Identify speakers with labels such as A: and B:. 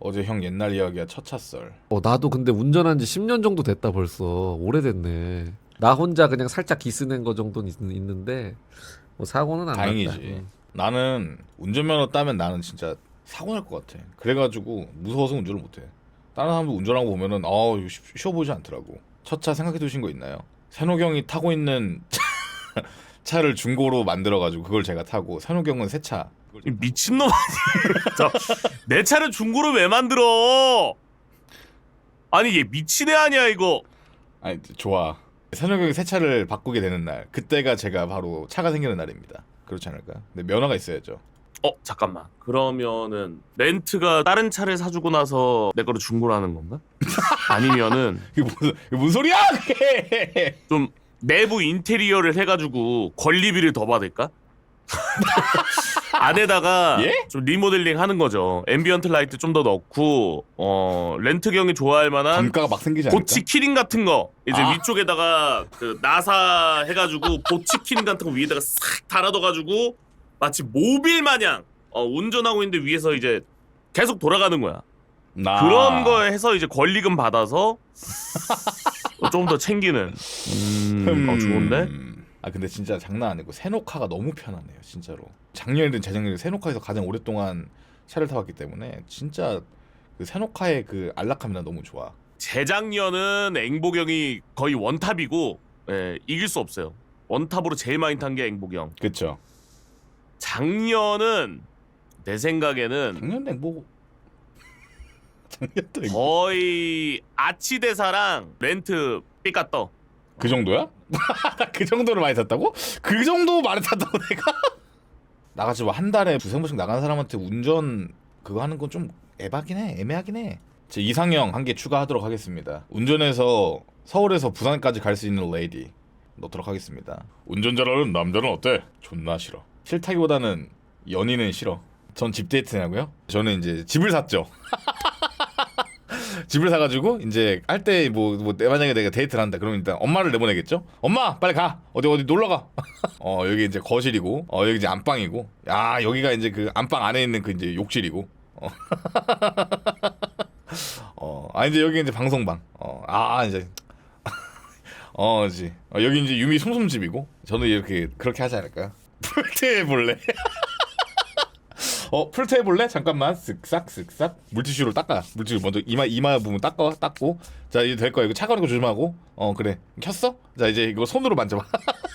A: 어제 형 옛날 이야기야 첫 차썰.
B: 어 나도 근데 운전한 지 10년 정도 됐다 벌써 오래됐네 나 혼자 그냥 살짝 기스낸 거 정도는 있, 있는데 뭐 사고는 안
A: 다행이지.
B: 났다 응.
A: 나는 운전면허 따면 나는 진짜 사고 날 것 같아. 그래가지고 무서워서 운전을 못해. 다른 사람들 운전하고 보면은 아 쉬- 쉬워 보이지 않더라고. 첫 차 생각해 두신 거 있나요? 세노 형이 타고 있는 차를 중고로 만들어가지고 그걸 제가 타고 형은 새 차.
C: 이 미친놈 아니야 저, 내 차를 중고로 왜 만들어 아니 얘 미친 애 아니야 이거
A: 아니 좋아. 형이 새 차를 바꾸게 되는 날 그때가 제가 바로 차가 생기는 날입니다. 그렇지 않을까? 근데 면허가 있어야죠.
C: 어 잠깐만 그러면은 렌트가 다른 차를 사주고 나서 내 거를 중고로 하는 건가? 아니면은
A: 이게 무슨 이게 무슨 소리야? 그게?
C: 좀 내부 인테리어를 해가지고 권리비를 더 받을까? 안에다가
A: 예?
C: 좀 리모델링 하는 거죠. 앰비언트 라이트 좀 더 넣고 어 렌트 경이 좋아할 만한
A: 단가가 막 생기지 않을까?
C: 보치 키링 같은 거 이제
A: 아.
C: 위쪽에다가 그 나사 해가지고 보치 키링 같은 거 위에다가 싹 달아둬가지고 마치 모빌 마냥 어, 운전하고 있는데 위에서 이제 계속 돌아가는 거야.
A: 나...
C: 그런 거 해서 이제 권리금 받아서 좀 더 챙기는. 음, 어, 좋은데?
A: 아 근데 진짜 장난 아니고 세노카가 너무 편하네요 진짜로 작년이든 재작년이든 세노카에서 가장 오랫동안 차를 타봤기 때문에 진짜 그 세노카의 그 안락함이 나 너무 좋아
C: 재작년은 앵보경이 거의 원탑이고 예, 이길 수 없어요. 원탑으로 제일 많이 탄 게 앵보경.
A: 그쵸
C: 작년은 내 생각에는
A: 작년에 뭐 작년도 뭐...
C: 거의 아치대사랑 렌트 삐까떠.
A: 그 정도야? 그 정도로 많이 탔다고? 그 정도 많이 탔다고 내가? 나같이 뭐한 달에 두세 번씩 나가는 사람한테 운전 그거 하는 건 좀 에바긴 해 애매하긴 해제 이상형 한 개 추가하도록 하겠습니다 운전해서 서울에서 부산까지 갈 수 있는 레이디 넣도록 하겠습니다 운전 잘하는 남자는 어때? 존나 싫어 싫다기보다는 연인은 싫어 전 집 데이트냐고요? 저는 이제 집을 샀죠 집을 사가지고 이제 할 때 뭐 뭐 만약에 내가 데이트를 한다. 그러면 일단 엄마를 내보내겠죠? 엄마 빨리 가. 어디 어디 놀러 가 어 여기 이제 거실이고 어 여기 이제 안방이고. 야 여기가 이제 그 안방 안에 있는 그 이제 욕실이고. 어. 어 아 이제 여기 이제 방송방. 어 아 이제. 어 이제. 어, 여기 이제 유미 솜솜집이고. 저는 이렇게 그렇게 하지 않을까요? 풀테 볼래 어 풀트 해볼래? 잠깐만 쓱싹 쓱싹 물티슈로 닦아. 물티슈 먼저 이마 이마 부분 닦아 닦고. 자 이제 될 거야. 이거 차가운 거 조심하고. 어 그래. 켰어? 자 이제 이거 손으로 만져봐